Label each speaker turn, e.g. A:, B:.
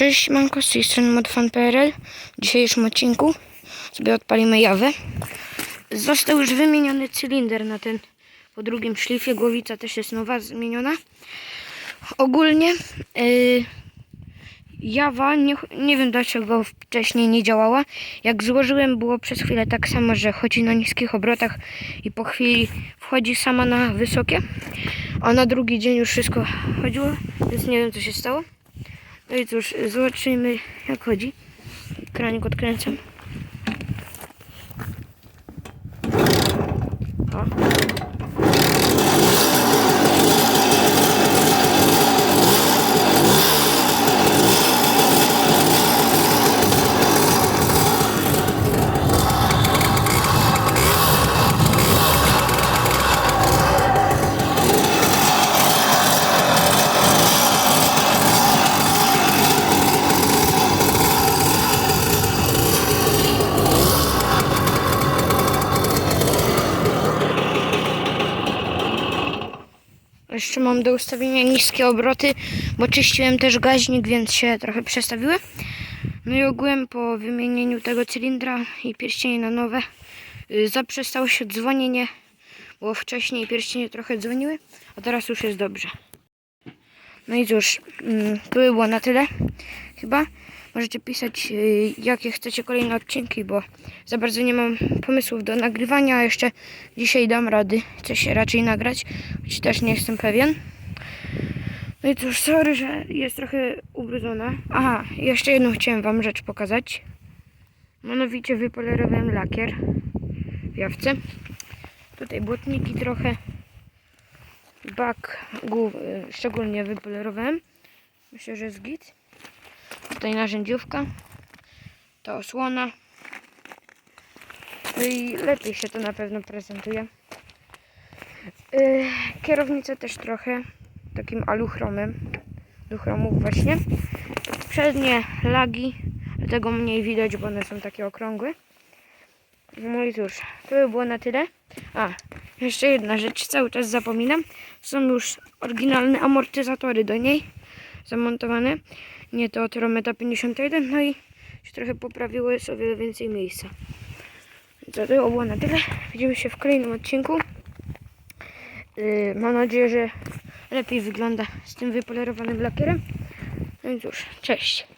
A: Cześć, manko, z tej strony modfan.pl. W dzisiejszym odcinku sobie odpalimy jawę. Został już wymieniony cylinder na ten po drugim szlifie. Głowica też jest nowa, zmieniona. Ogólnie yy, jawa, nie, nie wiem dlaczego wcześniej nie działała. Jak złożyłem było przez chwilę tak samo, że chodzi na niskich obrotach i po chwili wchodzi sama na wysokie. A na drugi dzień już wszystko chodziło, więc nie wiem co się stało. No i cóż, zobaczymy jak chodzi. Kranik odkręcam. Jeszcze mam do ustawienia niskie obroty, bo czyściłem też gaźnik, więc się trochę przestawiły. No i ogółem po wymienieniu tego cylindra i pierścienie na nowe y, zaprzestało się dzwonienie, bo wcześniej pierścienie trochę dzwoniły, a teraz już jest dobrze. No i cóż, mm, to by było na tyle chyba. Możecie pisać, y, jakie chcecie kolejne odcinki, bo za bardzo nie mam pomysłów do nagrywania, a jeszcze dzisiaj dam rady coś raczej nagrać, choć też nie jestem pewien. No i cóż, sorry, że jest trochę ubrudzona. Aha, jeszcze jedną chciałem wam rzecz pokazać. Mianowicie wypolerowałem lakier w jawce. Tutaj błotniki trochę. Bak szczególnie wypolerowałem. Myślę, że jest git. Tutaj narzędziówka. To osłona. No i lepiej się to na pewno prezentuje. Yy, też trochę takim aluchromem. Do chromów właśnie. Przednie lagi, dlatego mniej widać, bo one są takie okrągłe. No i cóż, to by było na tyle. A, jeszcze jedna rzecz, cały czas zapominam. Są już oryginalne amortyzatory do niej zamontowane. Nie to od Rometa 51, no i się trochę poprawiło, jest o wiele więcej miejsca. To było na tyle. Widzimy się w kolejnym odcinku. Yy, mam nadzieję, że lepiej wygląda z tym wypolerowanym lakierem. No i cóż, cześć.